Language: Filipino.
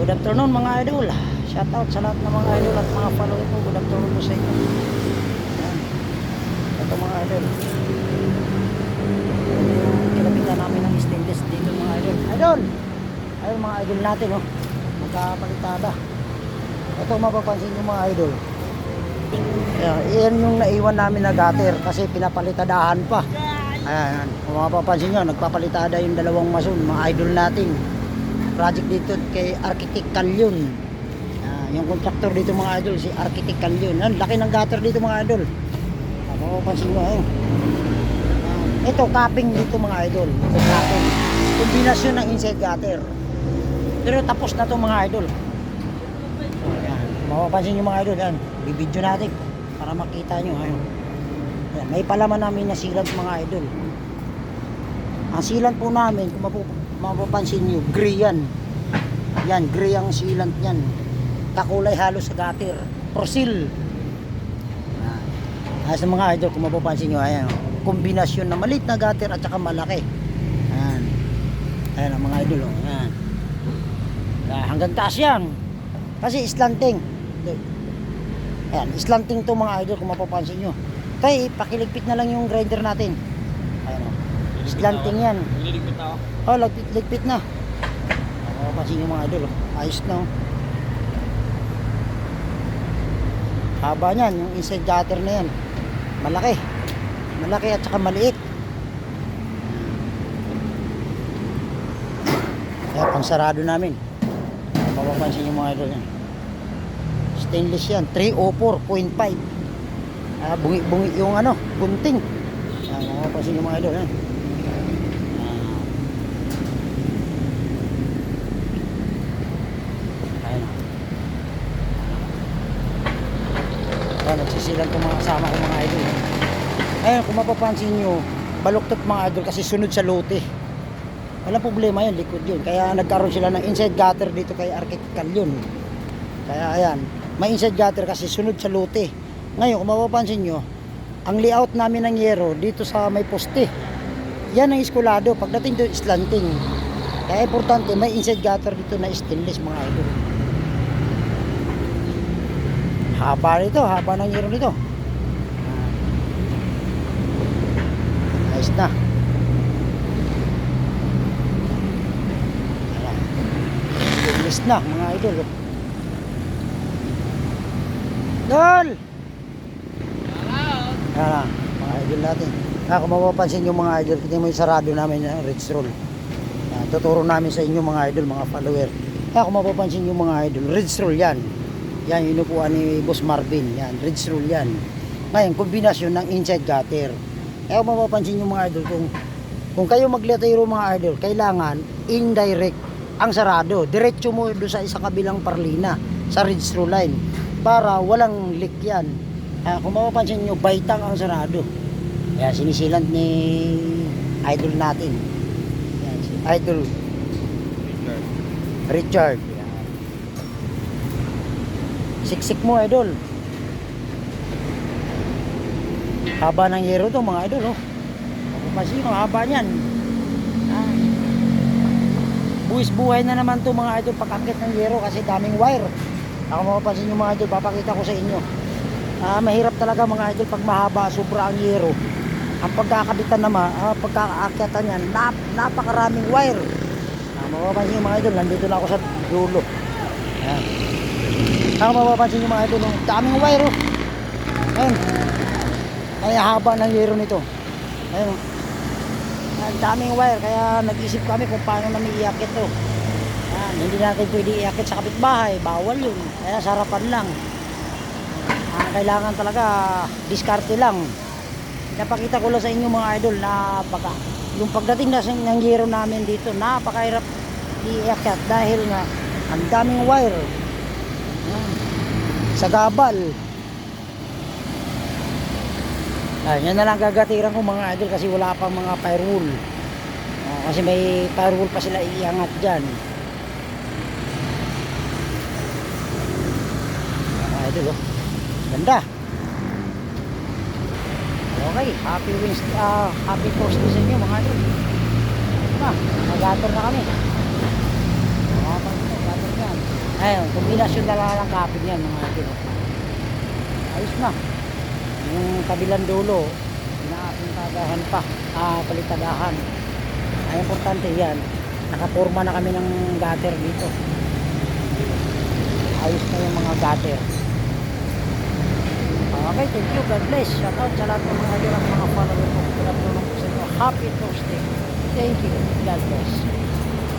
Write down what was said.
Good afternoon mga idol. Shout out sa lahat ng mga idol at mga follower ko. Good afternoon po sa inyo. Ayan. Ito mga idol. Kinapitan namin ng stainless dito mga idol. Idol! Ayun mga idol natin oh. Magkapalitada. Ito mapapansin nyo mga idol. Ayan, yan yung naiwan namin na gutter kasi pinapalitadahan pa. Ayan, kung mapapansin nyo, nagpapalitada yung dalawang mason, mga idol natin. Project dito kay Architect Calyon. Ah, yung contractor dito mga idol, si Architect Calyon. Yan, laki ng gutter dito mga idol. Ah, mapapansin nyo, ayun. Ah, ito, capping dito mga idol. Ito, capping. Kombinasyon ng inside gutter. Pero tapos na to mga idol. Ayan, mapapansin nyo mga idol, yan. Bibidyo natin para makita nyo. Ayun. Ayan, may palaman namin na sealant mga idol. Ang sealant po namin, kung mapu- mapapansin nyo, gray yan. Yan, gray ang sealant yan. Kakulay halos sa gutter. Prosil. Ayan. Ayos na mga idol, kung mapapansin nyo, ayan. oh. Kombinasyon na maliit na gutter at saka malaki. Ayan. Ayan ang mga idol. Oh. Ayan. Ayan, hanggang taas yan. Kasi slanting. Ayan, slanting to mga idol kung mapapansin nyo. Kaya pakiligpit na lang yung grinder natin. Ayan o. Slanting yan. Nililigpit ako. Oh, ligpit, ligpit na. Ayan, mapapansin nyo mga idol. oh. Ayos na oh. Haba niyan, yung inside gutter na yan. Malaki. Malaki at saka maliit. Kaya pang sarado namin. Mapapansin nyo mga idol yan. Stainless yan, 304.5. Ah, bungi-bungi yung ano, bunting. Ayan, mapapansin nyo mga idol yan. Ah. Ayan. Ayan, nagsisilan ko mga kasama ko mga idol. Ayan, kung mapapansin nyo, baluktot mga idol kasi sunod sa lote. Walang problema yan, likod yun. Kaya nagkaroon sila ng inside gutter dito kay Architect yun. Kaya ayan, may inside gutter kasi sunod sa lote. Ngayon, kung mapapansin nyo, ang layout namin ng yero dito sa may poste. Yan ang iskulado. Pagdating doon, slanting. Kaya importante, may inside gutter dito na stainless mga idol. Haba nito, haba ng yero nito. Ah. Ayos na. Ayan. Stainless na mga idol. Dol! Yan mga idol natin. Ah, kung mapapansin yung mga idol, tingnan mo yung sarado namin ng Rich Roll. Yan, tuturo namin sa inyo mga idol, mga follower. Ah, kung mapapansin yung mga idol, Rich Roll yan. Yan, inupuan ni Boss Marvin. Yan, Rich Roll yan. Ngayon, kombinasyon ng inside gutter. Kaya kung mapapansin yung mga idol, kung, kung kayo magletero mga idol, kailangan indirect ang sarado. Diretso mo doon sa isang kabilang parlina sa Ridge Roll line para walang leak yan. Ah, kung mapapansin nyo, baitang ang sarado. Kaya sinisilant ni idol natin. Yan, si idol Richard. Yan. Siksik mo, idol. Haba ng yero to, mga idol. Oh. Nyo, haba niyan. Ah. Buwis buhay na naman to mga idol pag-akit ng yero kasi daming wire. Ako mapapansin nyo mga idol, papakita ko sa inyo. Ah, mahirap talaga mga idol pag mahaba, sobra ang yero. Ang pagkakabitan naman, ah, pagkakaakyatan yan, nap, napakaraming wire. Ah, mapapansin nyo mga idol, nandito na ako sa dulo. Ayan. Ako mapapansin nyo mga idol, ang daming wire oh. Ayan. Ay haba ng yero nito. Ayan oh. Ang daming wire, kaya nag-isip kami kung paano namin iakit to. Ayan, hindi natin pwede iakit sa kapitbahay, bawal yun. Kaya sarapan lang. Ang kailangan talaga, diskarte lang. Napakita ko lang sa inyo mga idol na pagka, yung pagdating na sa- ng yero namin dito, napakahirap iakit dahil nga ang daming wire. Sa gabal. Ayan, yan na lang gagatiran ko mga idol kasi wala pang mga firewall. Ah, kasi may firewall pa sila iangat dyan. Mga idol oh. Ganda. Okay, happy Wednesday, ah, happy Thursday sa inyo mga idol. Na, mag-gator na kami. Mga pang, gator yan. Ayun, kombinasyon na lang ng kapit yan mga idol. Ayos na. Yung kabilang dulo, inaapintadahan pa, ah, palitadahan. Ay, importante yan. Nakapurma na kami ng gutter dito. Ayos na yung mga gutter. Okay, thank you. God bless. Shout out sa lahat ng mga idol mga follower ko. Sa inyo. Happy Thursday. Thank you. God bless.